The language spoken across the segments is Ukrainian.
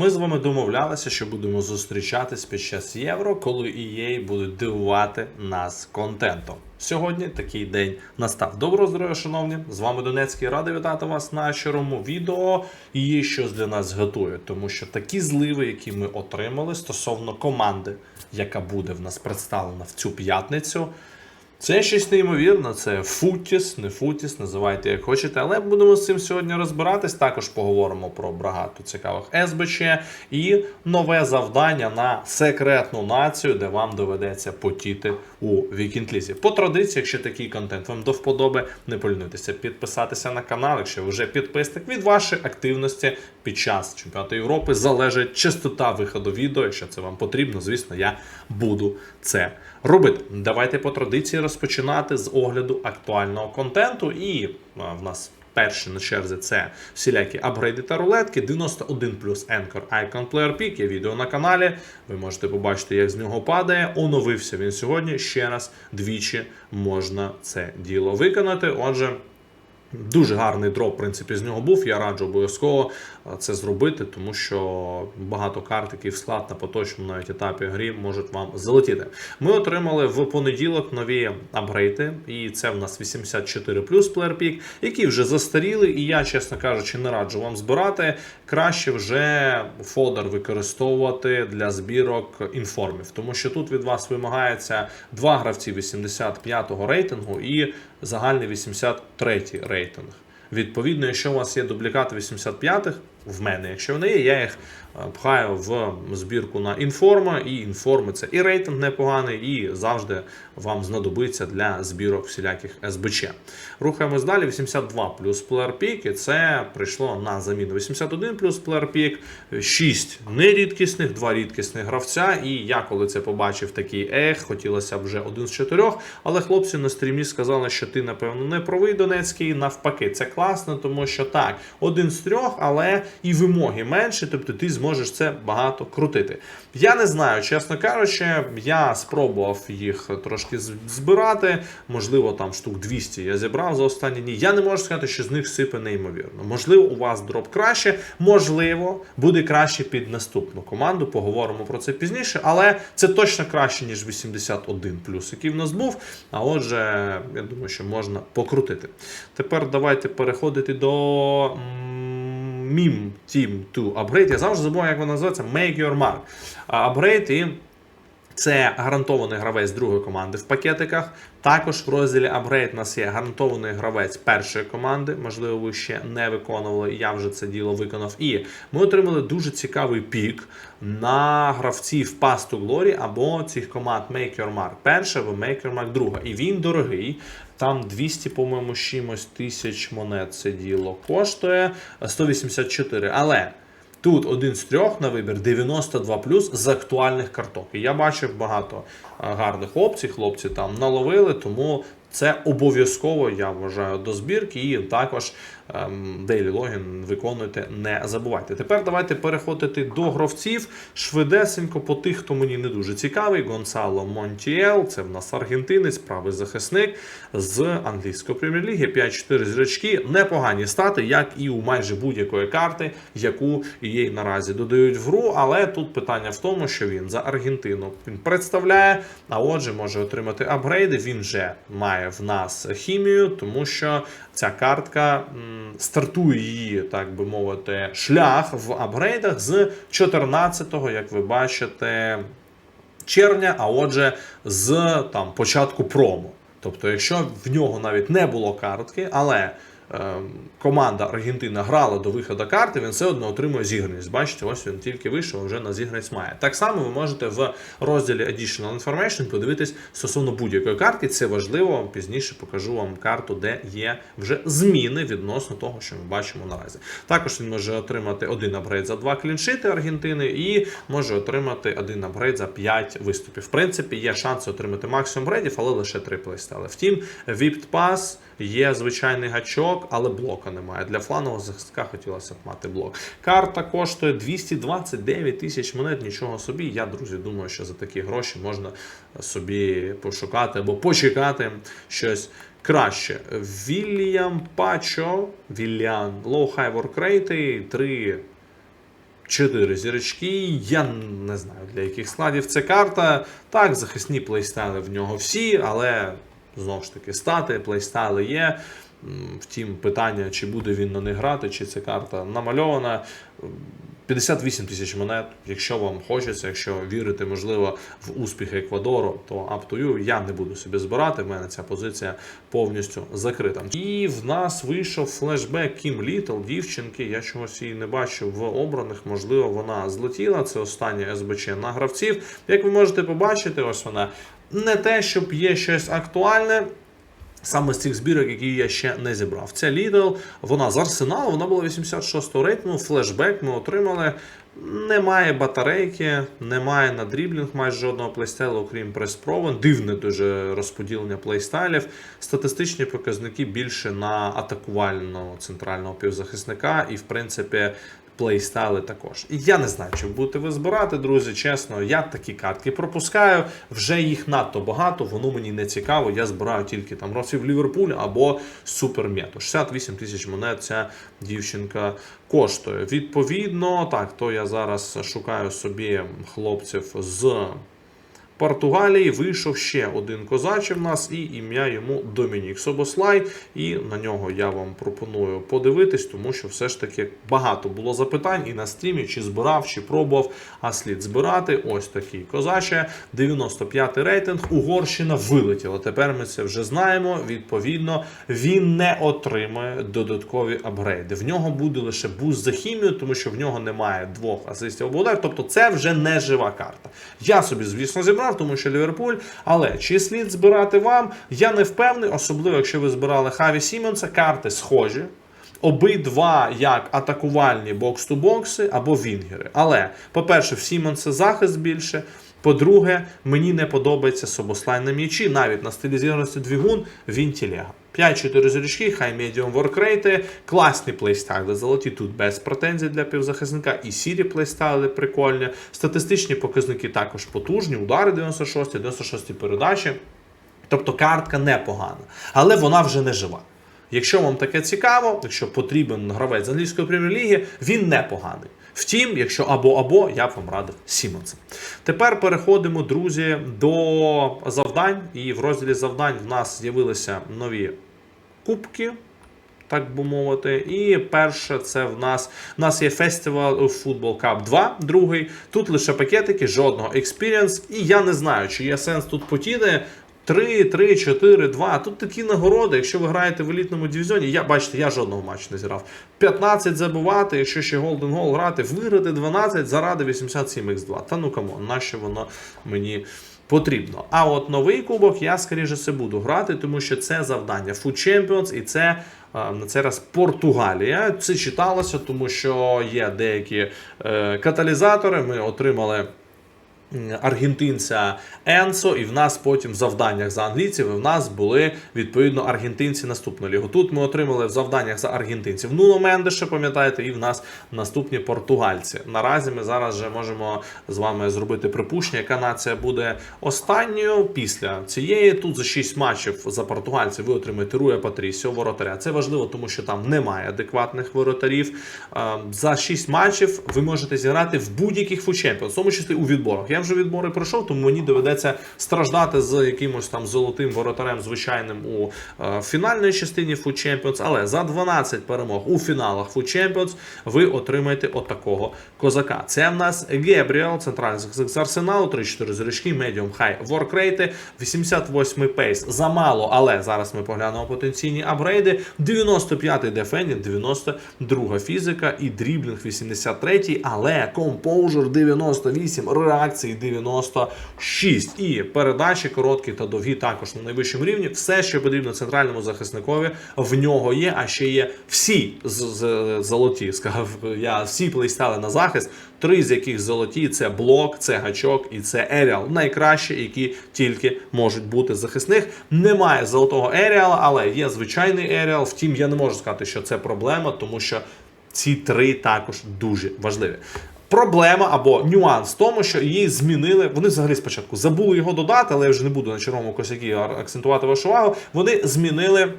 Ми з вами домовлялися, що будемо зустрічатись під час євро, коли EA будуть дивувати нас контентом. Сьогодні такий день настав. Доброго здоров'я, шановні! З вами Донецький радий вітати вас на щирому відео. І є щось для нас готує, тому що такі зливи, які ми отримали стосовно команди, яка буде в нас представлена в цю п'ятницю. Це щось неймовірне, це футіс, не футіс, називайте як хочете, але будемо з цим сьогодні розбиратись. Також поговоримо про багато цікавих СБЧ і нове завдання на секретну націю, де вам доведеться потіти у вікіндлізі. По традиції, якщо такий контент вам до вподоби, не полінуйтеся підписатися на канал, якщо ви вже підписник від вашої активності під час чемпіонату Європи залежить частота виходу відео. Якщо це вам потрібно, звісно, я буду це робити. Давайте по традиції розпочинати з огляду актуального контенту. І а, в нас перший на черзі це всілякі апгрейди та рулетки. 91 плюс Anchor Icon Player Pick. Є відео на каналі. Ви можете побачити, як з нього падає. Оновився він сьогодні. Ще раз двічі можна це діло виконати. Отже. Дуже гарний дроп, в принципі, з нього був. Я раджу обов'язково е, це зробити, тому що багато карт, які в склад на поточному навіть етапі грі можуть вам залетіти. Ми отримали в понеділок нові апгрейди, і це в нас 84 плюс Pick, які вже застаріли. І я, чесно кажучи, не раджу вам збирати. Краще вже фодер використовувати для збірок інформів, тому що тут від вас вимагається два гравці 85-го рейтингу і загальний 83-й рейтинг. Відповідно, якщо у вас є дублікат 85-х, в мене, якщо вони є, я їх е, пхаю в збірку на інформа, і інформи це і рейтинг непоганий, і завжди вам знадобиться для збірок всіляких СБЧ. Рухаємось далі. 82 плюс і це прийшло на заміну 81 плюс Pick, 6 нерідкісних, 2 рідкісних гравця. І я коли це побачив, такий ех, хотілося б вже один з чотирьох. Але хлопці на стрімі сказали, що ти, напевно, не правий Донецький. Навпаки, це класно, тому що так, один з трьох, але і вимоги менше, тобто ти зможеш це багато крутити. Я не знаю, чесно кажучи, я спробував їх трошки збирати. Можливо, там штук 200 я зібрав за останні дні. Я не можу сказати, що з них сипе неймовірно. Можливо, у вас дроп краще, можливо, буде краще під наступну команду. Поговоримо про це пізніше, але це точно краще, ніж 81 плюс, який в нас був. А отже, я думаю, що можна покрутити. Тепер давайте переходити до. Meme Team 2 Upgrade. Я завжди забуваю, як вона називається. Make Your Mark. Upgrade і це гарантований гравець другої команди в пакетиках. Також в розділі Upgrade у нас є гарантований гравець першої команди. Можливо, ви ще не виконували. Я вже це діло виконав. І ми отримали дуже цікавий пік на гравців Pass to Glory або цих команд Make Your Mark перша або Make Your Mark друга. І він дорогий. Там 200, по-моєму, чимось тисяч монет це діло коштує 184. Але Тут один з трьох на вибір 92 плюс з актуальних карток. І я бачив багато гарних опцій. Хлопці там наловили, тому це обов'язково, я вважаю, до збірки. І також Daily Login виконуйте, не забувайте. Тепер давайте переходити до гравців. Швидесенько по тих, хто мені не дуже цікавий. Гонсало Монтіел, це в нас аргентинець, правий захисник з англійської прем'єр-ліги. 5-4 зірочки. Непогані стати, як і у майже будь-якої карти, яку їй наразі додають в гру. Але тут питання в тому, що він за Аргентину він представляє, а отже, може отримати апгрейди. Він вже має в нас хімію, тому що ця картка стартує її, так би мовити, шлях в апгрейдах з 14-го, як ви бачите, червня, а отже, з там початку промо. Тобто, якщо в нього навіть не було картки, але команда Аргентина грала до виходу карти, він все одно отримує зіграність. Бачите, ось він тільки вийшов, вже на зіграність має. Так само ви можете в розділі Additional Information подивитись стосовно будь-якої картки. Це важливо. Пізніше покажу вам карту, де є вже зміни відносно того, що ми бачимо наразі. Також він може отримати один апгрейд за два кліншити Аргентини і може отримати один апгрейд за 5 виступів. В принципі, є шанси отримати максимум апгрейдів, але лише три плейстайли. Втім, Vipt Pass є звичайний гачок, але блока немає. Для фланового захисника хотілося б мати блок. Карта коштує 229 тисяч монет, нічого собі. Я, друзі, думаю, що за такі гроші можна собі пошукати або почекати щось краще. Вільям Пачо, Вільян, Low High Work Rate, 3 4 зірочки. Я не знаю для яких складів це карта. Так, захисні плейстайли в нього всі, але знову ж таки стати, плейстайли є. Втім, питання, чи буде він на них грати, чи ця карта намальована. 58 тисяч монет. Якщо вам хочеться, якщо вірите, можливо, в успіх Еквадору, то up to you. Я не буду собі збирати. В мене ця позиція повністю закрита. І в нас вийшов флешбек Кім Літл, дівчинки. Я чогось її не бачу в обраних. Можливо, вона злетіла. Це останнє СБЧ на гравців. Як ви можете побачити, ось вона не те, щоб є щось актуальне. Саме з цих збірок, які я ще не зібрав. Це Lidl, вона з Арсеналу, вона була 86-го рейтингу, флешбек ми отримали. Немає батарейки, немає на дріблінг майже жодного плейстайлу, окрім прес-провен. Дивне дуже розподілення плейстайлів. Статистичні показники більше на атакувального центрального півзахисника, і, в принципі, плейстайли також. І я не знаю, чи будете ви збирати, друзі. Чесно, я такі картки пропускаю. Вже їх надто багато, воно мені не цікаво. Я збираю тільки там Росів Ліверпуль або Супермєту. 68 тисяч монет ця дівчинка коштує. Відповідно, так, то я зараз шукаю собі хлопців з. Португалії вийшов ще один козачий в нас, і ім'я йому Домінік Собослай. І на нього я вам пропоную подивитись, тому що все ж таки багато було запитань і на стрімі, чи збирав, чи пробував, а слід збирати. Ось такий козаче. 95-й рейтинг. Угорщина вилетіла. Тепер ми це вже знаємо. Відповідно, він не отримає додаткові апгрейди. В нього буде лише буст за хімію, тому що в нього немає двох асистів або. Тобто це вже не жива карта. Я собі, звісно, зібрав, тому що Ліверпуль. Але чи слід збирати вам? Я не впевнений, особливо якщо ви збирали Хаві Сімонса, карти схожі. Обидва як атакувальні бокс-ту-бокси або вінгери. Але, по-перше, в Сімонса захист більше. По-друге, мені не подобається Собослай на м'ячі, навіть на стилізованості двігун він тілега. 5-4 зірочки, хай медіум воркрейти, класні плейстайли золоті, тут без претензій для півзахисника, і сірі плейстайли прикольні. Статистичні показники також потужні, удари 96, 96 передачі. Тобто картка непогана, але вона вже не жива. Якщо вам таке цікаво, якщо потрібен гравець з англійської прем'єр-ліги, він непоганий. Втім, якщо або-або, я б вам радив Сімонса. Тепер переходимо, друзі, до завдань. І в розділі завдань в нас з'явилися нові кубки. Так би мовити, і перше, це в нас в нас є of Football Cup 2, другий. Тут лише пакетики, жодного експіріенс. І я не знаю, чи є сенс тут потіти. 3, 3, 4, 2. Тут такі нагороди. Якщо ви граєте в елітному дивізіоні, я бачите, я жодного матчу не зіграв. 15 забивати, якщо ще Golden Goal грати, виграти 12 заради 87x2. Та ну камон, нащо воно мені потрібно? А от новий кубок я скоріше все буду грати, тому що це завдання Food Champions і це. е, На цей раз Португалія. Це читалося, тому що є деякі е, каталізатори. Ми отримали аргентинця Енсо, і в нас потім в завданнях за англійців і в нас були відповідно аргентинці наступної лігу. Тут ми отримали в завданнях за аргентинців Нуно Мендеша, пам'ятаєте, і в нас наступні португальці. Наразі ми зараз вже можемо з вами зробити припущення, яка нація буде останньою після цієї. Тут за 6 матчів за португальців ви отримаєте Руя Патрісіо, воротаря. Це важливо, тому що там немає адекватних воротарів. Е, За 6 матчів ви можете зіграти в будь-яких фучемпіонах, в тому числі у відборах. Вже відбори пройшов, тому мені доведеться страждати з якимось там золотим воротарем, звичайним у е, фінальній частині Food Champions, але за 12 перемог у фіналах Food Champions ви отримаєте отакого козака. Це в нас Гебріел, центральний захисник з арсеналу, 3-4 зірочки, медіум хай воркрейти, 88 пейс. Замало, але зараз ми поглянемо потенційні апгрейди. 95-й дефендінг, 92 фізика і дріблінг 83, але компоужер 98, реакції 96. І передачі короткі та довгі також на найвищому рівні. Все, що потрібно центральному захисникові, в нього є, а ще є всі з- з- золоті. Сказав я всі плейстали на захист. Три з яких золоті це блок, це гачок і це еріал. Найкращі, які тільки можуть бути захисних. Немає золотого еріала, але є звичайний еріал. Втім, я не можу сказати, що це проблема, тому що ці три також дуже важливі. Проблема або нюанс в тому, що її змінили. Вони взагалі спочатку забули його додати, але я вже не буду на червоному косякі акцентувати вашу увагу. Вони змінили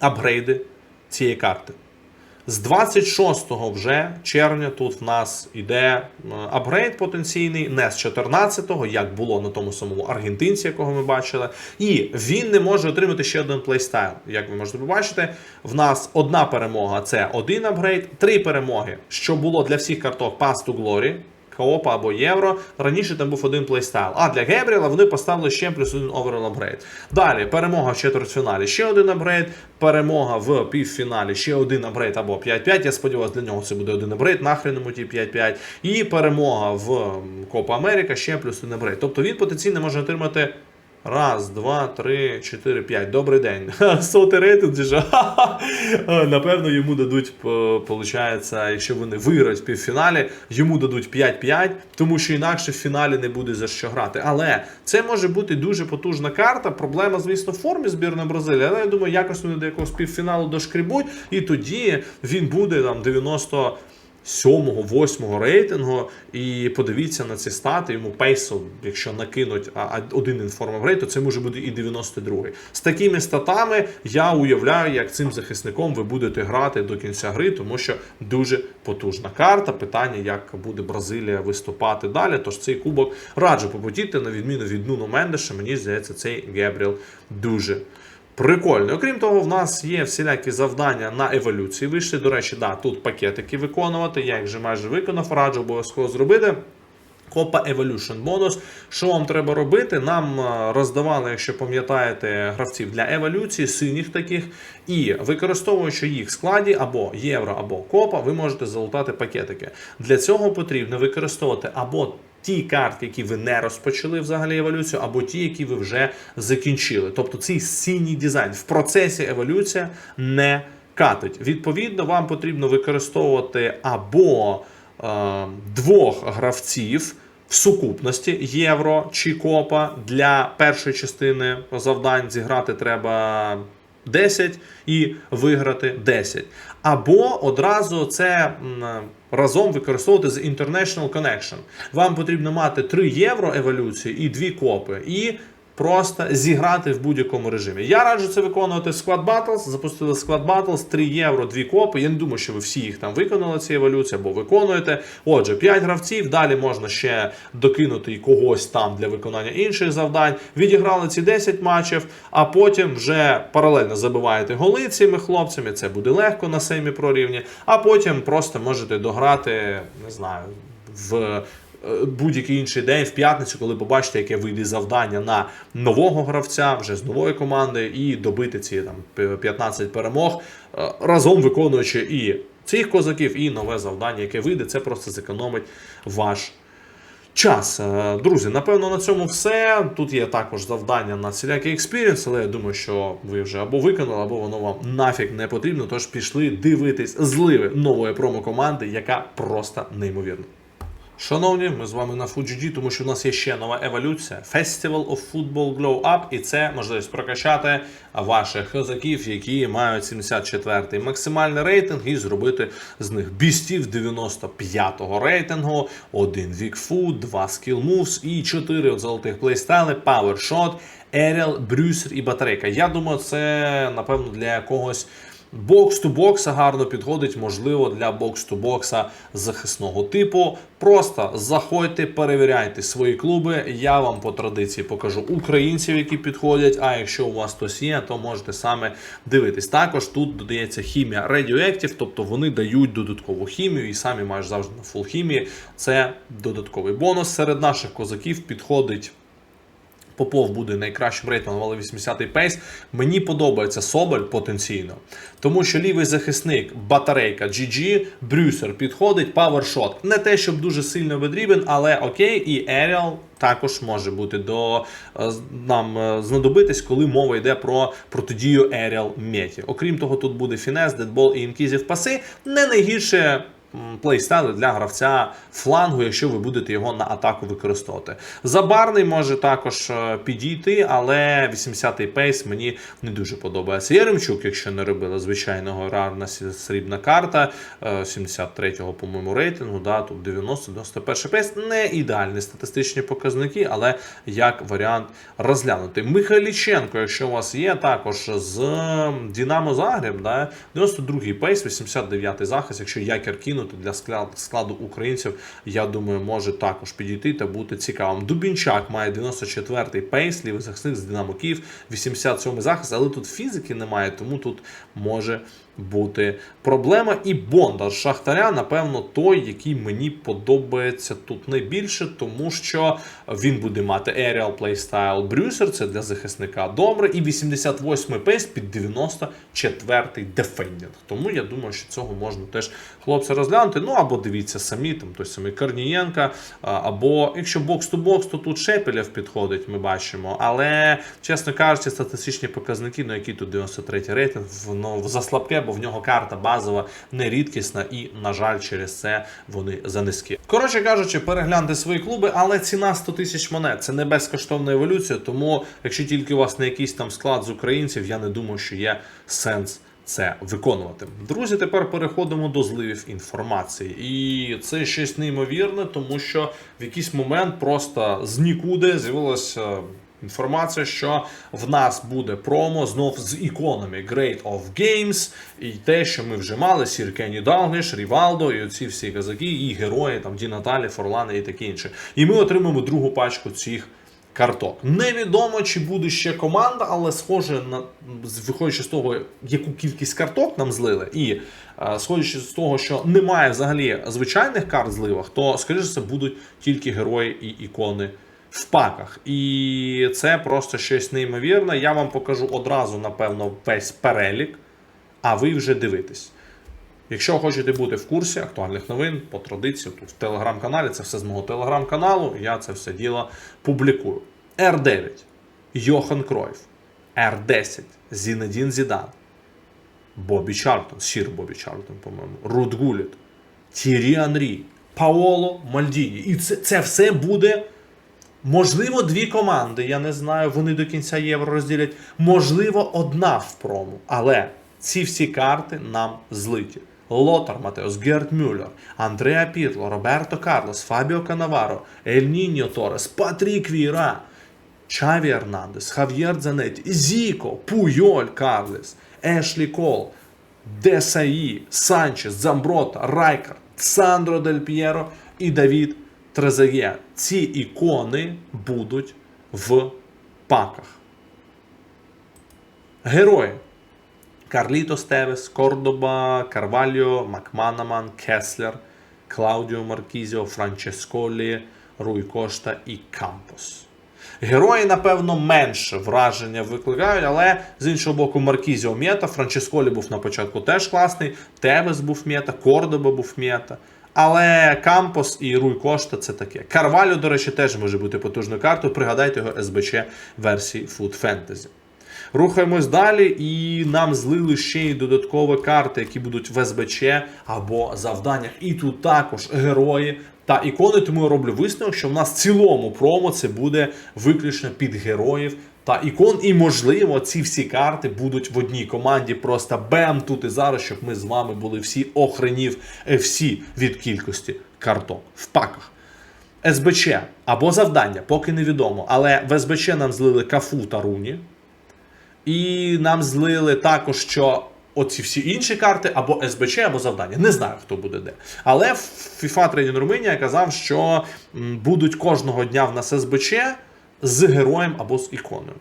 апгрейди цієї карти. З 26 вже червня тут в нас іде е, апгрейд потенційний, не з 14-го, як було на тому самому аргентинці, якого ми бачили. І він не може отримати ще один плейстайл. Як ви можете побачити, в нас одна перемога це один апгрейд, три перемоги, що було для всіх карток Pass to Glory. Коопа або Євро. Раніше там був один плейстайл. А для Гебріла вони поставили ще плюс один оверл апгрейд. Далі перемога в четвертьфіналі, ще один апгрейд. Перемога в півфіналі, ще один апгрейд або 5-5. Я сподіваюся, для нього це буде один апгрейд, нахрен йому ті 5-5. І перемога в Копа Америка, ще плюс один апгрейд. Тобто він потенційно може отримати. Раз, два, три, чотири, п'ять. Добрий день. Сотий рейтинг же. Напевно, йому дадуть, виходить, якщо вони виграють в півфіналі, йому дадуть 5-5, тому що інакше в фіналі не буде за що грати. Але це може бути дуже потужна карта. Проблема, звісно, в формі збірної Бразилії. Але я думаю, якось вони до якогось півфіналу дошкрібуть, і тоді він буде там 90. 7-го, 8-го рейтингу, і подивіться на ці стати. Йому пейсо, якщо накинуть один інформагрейд, то це може бути і 92-й. З такими статами я уявляю, як цим захисником ви будете грати до кінця гри, тому що дуже потужна карта. Питання, як буде Бразилія виступати далі. Тож цей кубок раджу попотіти, на відміну від Нуно Мендеша. Мені здається, цей Гебріел дуже. Прикольно. Окрім того, в нас є всілякі завдання на еволюції. Вийшли, до речі, да, тут пакетики виконувати. Я їх вже майже виконав, раджу обов'язково зробити. Копа Evolution бонус. Що вам треба робити? Нам е, роздавали, якщо пам'ятаєте, гравців для еволюції, синіх таких. І використовуючи їх в складі або євро, або копа, ви можете залутати пакетики. Для цього потрібно використовувати або ті картки, які ви не розпочали взагалі еволюцію, або ті, які ви вже закінчили. Тобто цей синій дизайн в процесі еволюція не катить. Відповідно, вам потрібно використовувати або е, двох гравців. В сукупності євро чи копа для першої частини завдань зіграти треба 10 і виграти 10. Або одразу це разом використовувати з International Connection. Вам потрібно мати 3 євро еволюції і 2 копи. І Просто зіграти в будь-якому режимі. Я раджу це виконувати в Squad Battles. Запустили Squad Battles, 3 євро, 2 копи. Я не думаю, що ви всі їх там виконали, ці еволюції, або виконуєте. Отже, 5 гравців. Далі можна ще докинути і когось там для виконання інших завдань. Відіграли ці 10 матчів, а потім вже паралельно забиваєте голи цими хлопцями. Це буде легко на семі прорівні. А потім просто можете дограти, не знаю, в будь-який інший день в п'ятницю, коли побачите, яке вийде завдання на нового гравця вже з нової команди, і добити ці там 15 перемог, е, разом виконуючи і цих козаків, і нове завдання, яке вийде, це просто зекономить ваш. Час, Е, друзі, напевно, на цьому все. Тут є також завдання на всілякий експірієнс, але я думаю, що ви вже або виконали, або воно вам нафіг не потрібно. Тож пішли дивитись зливи нової промо-команди, яка просто неймовірна. Шановні, ми з вами на FUGG, тому що у нас є ще нова еволюція Festival of Football Glow Up, і це можливість прокачати ваших козаків, які мають 74-й максимальний рейтинг, і зробити з них бістів 95-го рейтингу, один вікфу, два skill moves і 4 от золотих плейстайли, Shot, Aerial, Брюсер і батарейка. Я думаю, це напевно для якогось. Бокс-ту-бокса гарно підходить, можливо, для бокс-ту-бокса захисного типу. Просто заходьте, перевіряйте свої клуби. Я вам по традиції покажу українців, які підходять. А якщо у вас хтось є, то можете саме дивитись. Також тут додається хімія Radioactive, тобто вони дають додаткову хімію і самі маєш завжди на фул хімії. Це додатковий бонус. Серед наших козаків підходить. Попов буде найкращим рейтингом, але 80-й пейс. Мені подобається Соболь потенційно, тому що лівий захисник, батарейка GG, Брюсер підходить, павершот. Не те, щоб дуже сильно потрібен, але окей, і Еріал також може бути до е, нам е, знадобитись, коли мова йде про протидію Еріал Меті. Окрім того, тут буде Фінес, Дедбол і Інкізів паси. Не найгірше плейстайли для гравця флангу, якщо ви будете його на атаку використовувати. Забарний може також е, підійти, але 80-й пейс мені не дуже подобається. Яремчук, якщо не робили звичайного рарна срібна карта, е, 73-го, по-моєму, рейтингу, да, тут 90-91 пейс. Не ідеальні статистичні показники, але як варіант розглянути. Михайліченко, якщо у вас є, також з Дінамо Загреб, да, 92-й пейс, 89-й захист, якщо якір кинути для складу українців, я думаю, може також підійти та бути цікавим. Дубінчак має 94-й пейс, лівий захисник з Динамо Київ, 87-й захист, але тут фізики немає, тому тут може бути проблема. І Бондар Шахтаря, напевно, той, який мені подобається тут найбільше, тому що він буде мати Aerial Playstyle Брюсер, це для захисника добре, і 88-й пейс під 94-й Defending. Тому я думаю, що цього можна теж хлопці розглянути. Ну або дивіться самі, там той самий Корнієнка, або якщо бокс-то-бокс, то тут Шепелєв підходить, ми бачимо. Але, чесно кажучи, статистичні показники, ну який тут 93 рейтинг, воно заслабке, бо в нього карта базова не рідкісна, і, на жаль, через це вони занизькі. Коротше кажучи, перегляньте свої клуби, але ціна 100 тисяч монет це не безкоштовна еволюція. Тому, якщо тільки у вас не якийсь там склад з українців, я не думаю, що є сенс. Це виконувати. Друзі, тепер переходимо до зливів інформації. І це щось неймовірне, тому що в якийсь момент просто з нікуди з'явилася інформація, що в нас буде промо знов з іконами Great of Games, і те, що ми вже мали: Сір Кенні Далгліш, Рівалдо, і оці всі казаки, і герої, там Ді Наталі, Форлани і таке інше. І ми отримаємо другу пачку цих карток. Невідомо, чи буде ще команда, але схоже на виходячи з того, яку кількість карток нам злили, і е, сходячи з того, що немає взагалі звичайних карт зливах, то скоріше все будуть тільки герої і ікони. В паках, і це просто щось неймовірне. Я вам покажу одразу, напевно, весь перелік, а ви вже дивитесь. Якщо хочете бути в курсі актуальних новин по традиції, тут в телеграм-каналі, це все з мого телеграм-каналу, я це все діло публікую. R9, Йохан Кройф, R10, Зінедін Зідан, Бобі Чартон, Сір Бобі Чартон, по-моєму, Рут Гуліт, Тірі Анрі, Паоло Мальдіні. І це, це все буде. Можливо, дві команди, я не знаю, вони до кінця євро розділять. Можливо, одна в прому. Але ці всі карти нам злиті. Лотар Матеос, Герт Мюллер, Андреа Пірло, Роберто Карлос, Фабіо Канаваро, Ель Ніньо Торес, Патрік Віра, Чаві Ернандес, Хав'єр Дзанетті, Зіко, Пуйоль Карлес, Ешлі Кол, Десаї, Санчес, Замброта, Райкар, Сандро Дель П'єро і Давід Трезеє. Ці ікони будуть в паках. Герої. Карлітос Тевес, Кордоба, Карвальо, Макманаман, Кеслер, Клаудіо Маркізіо, Франческолі, Руй Кошта і Кампос. Герої, напевно, менше враження викликають, але з іншого боку, Маркізіо м'ята, Франческолі був на початку теж класний, Тевес був м'ята, Кордоба був м'ята. Але Кампос і Руй Кошта це таке. Карвалю, до речі, теж може бути потужною картою. Пригадайте його СБЧ версії Food Fantasy. Рухаємось далі, і нам злили ще й додаткові карти, які будуть в СБЧ або завданнях. І тут також герої та ікони. Тому я роблю висновок, що в нас в цілому промо це буде виключно під героїв та ікон. І можливо, ці всі карти будуть в одній команді. Просто бем тут і зараз, щоб ми з вами були всі охренів е, всі від кількості карток в паках. СБЧ або завдання, поки невідомо. Але в СБЧ нам злили кафу та руні. І нам злили також, що оці всі інші карти або СБЧ, або завдання. Не знаю, хто буде де. Але FIFA Training Румунія казав, що будуть кожного дня в нас СБЧ з героєм або з іконою.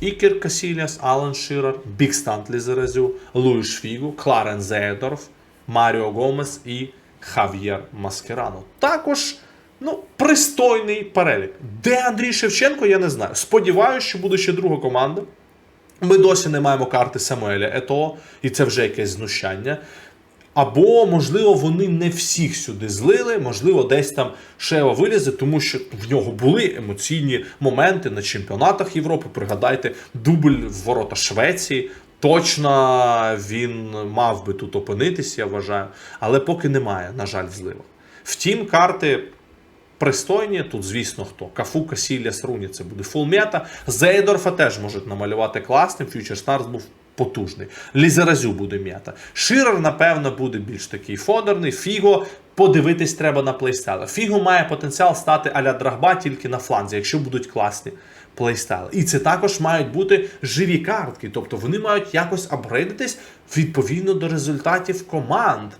Ікер Касіліас, Алан Ширер, Бік Стантлі Зеразю, Луїш Фігу, Кларен Зеєдорф, Маріо Гомес і Хав'єр Маскерано. Також ну, пристойний перелік. Де Андрій Шевченко, я не знаю. Сподіваюся, що буде ще друга команда. Ми досі не маємо карти Самуеля Ето, і це вже якесь знущання. Або, можливо, вони не всіх сюди злили, можливо, десь там Шева вилізе, тому що в нього були емоційні моменти на чемпіонатах Європи. Пригадайте, дубль в ворота Швеції. Точно він мав би тут опинитись, я вважаю, але поки немає, на жаль, взлива. Втім, карти пристойні. Тут, звісно, хто. Кафу, Касілля, Руні це буде фулмета. Зейдорфа теж можуть намалювати класним. Фьючер Старс був потужний. Лізеразю буде м'ята. Ширер, напевно, буде більш такий фодерний. Фіго. Подивитись треба на плейстайли. Фіго має потенціал стати аля Драгба тільки на фланзі, якщо будуть класні плейстайли. І це також мають бути живі картки, тобто вони мають якось апгрейдитись відповідно до результатів команд.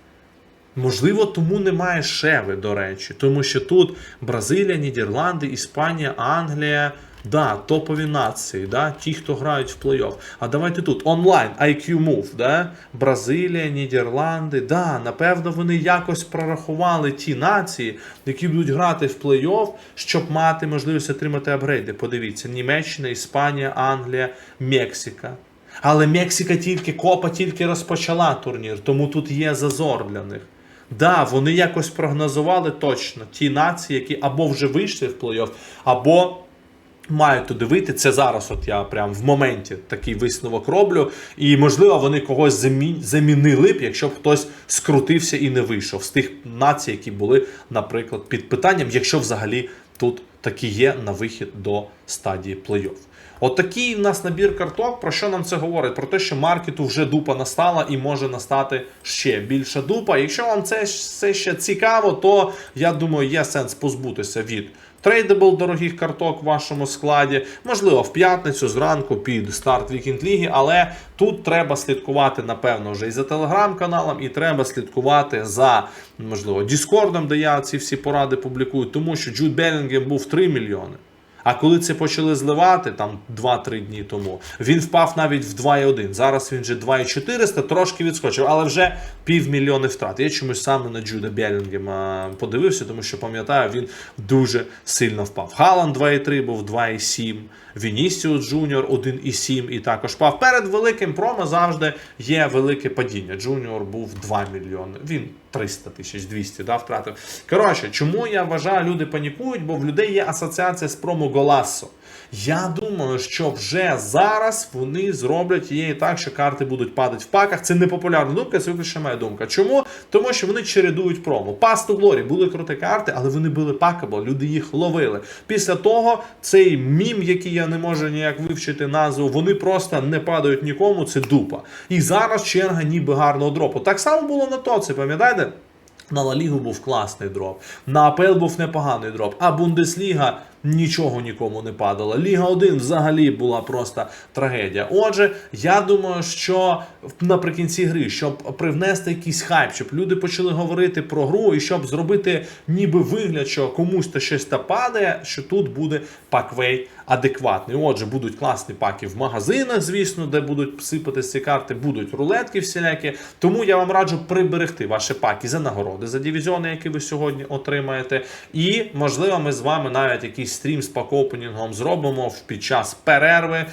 Можливо, тому немає Шеви, до речі, тому що тут Бразилія, Нідерланди, Іспанія, Англія. Да, топові нації, да, ті, хто грають в плей-офф. А давайте тут онлайн, IQ Move, да, Бразилія, Нідерланди. Да, напевно, вони якось прорахували ті нації, які будуть грати в плей-офф, щоб мати можливість отримати апгрейди. Подивіться, Німеччина, Іспанія, Англія, Мексика. Але Мексика тільки Копа тільки розпочала турнір, тому тут є зазор для них. Да, вони якось прогнозували точно ті нації, які або вже вийшли в плей-офф, або мають туди. Це зараз, от я прям в моменті такий висновок роблю. І можливо вони когось замі... замінили б, якщо б хтось скрутився і не вийшов з тих націй, які були, наприклад, під питанням, якщо взагалі тут такі є на вихід до стадії плей-офф. От такий у нас набір карток. Про що нам це говорить? Про те, що маркету вже дупа настала і може настати ще більша дупа. Якщо вам це все ще цікаво, то я думаю, є сенс позбутися від трейдабл дорогих карток в вашому складі. Можливо, в п'ятницю зранку під старт Вікінд Ліги, але тут треба слідкувати, напевно, вже і за телеграм-каналом, і треба слідкувати за, можливо, Діскордом, де я ці всі поради публікую, тому що Джуд Белінгем був 3 мільйони. А коли це почали зливати там 2-3 дні тому, він впав навіть в 2,1. Зараз він вже 2,400, трошки відскочив, але вже півмільйони втрат. Я чомусь саме на Джуда Белінгема подивився, тому що пам'ятаю, він дуже сильно впав. Халан 2,3 був 2,7. Вінісіус Джуніор 1,7 і також пав. Перед великим промо завжди є велике падіння. Джуніор був 2 мільйони. Він 300 тисяч 200 да, втратив. Коротше, чому я вважаю, люди панікують, бо в людей є асоціація з промо Голасо. Я думаю, що вже зараз вони зроблять її так, що карти будуть падати в паках. Це не популярна думка, це виключно моя думка. Чому? Тому що вони чередують промо. To Glory були круті карти, але вони були пакабо, люди їх ловили. Після того цей мім, який я не можу ніяк вивчити назву, вони просто не падають нікому. Це дупа. І зараз черга ніби гарного дропу. Так само було на то, це пам'ятаєте? На Ла Лігу був класний дроп, на АПЛ був непоганий дроп, а Бундесліга нічого нікому не падало. Ліга 1 взагалі була просто трагедія. Отже, я думаю, що наприкінці гри, щоб привнести якийсь хайп, щоб люди почали говорити про гру і щоб зробити ніби вигляд, що комусь то щось та падає, що тут буде паквей адекватний. Отже, будуть класні паки в магазинах, звісно, де будуть сипати ці карти, будуть рулетки всілякі. Тому я вам раджу приберегти ваші паки за нагороди, за дивізіони, які ви сьогодні отримаєте. І, можливо, ми з вами навіть якийсь стрім з пак-опенінгом зробимо в- під час перерви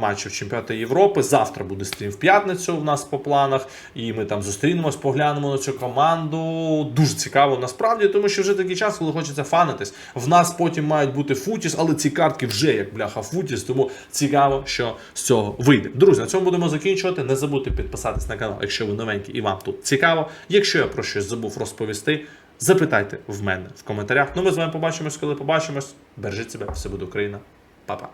матчів Чемпіонату Європи. Завтра буде стрім в п'ятницю у нас по планах, і ми там зустрінемось, поглянемо на цю команду. Дуже цікаво насправді, тому що вже такий час, коли хочеться фанитись. В нас потім мають бути футіс, але ці картки вже як бляха футіс, тому цікаво, що з цього вийде. Друзі, на цьому будемо закінчувати. Не забудьте підписатись на канал, якщо ви новенькі і вам тут цікаво. Якщо я про щось забув розповісти, запитайте в мене в коментарях. Ну ми з вами побачимось, коли побачимось. Бережіть себе, все буде Україна. Па-па.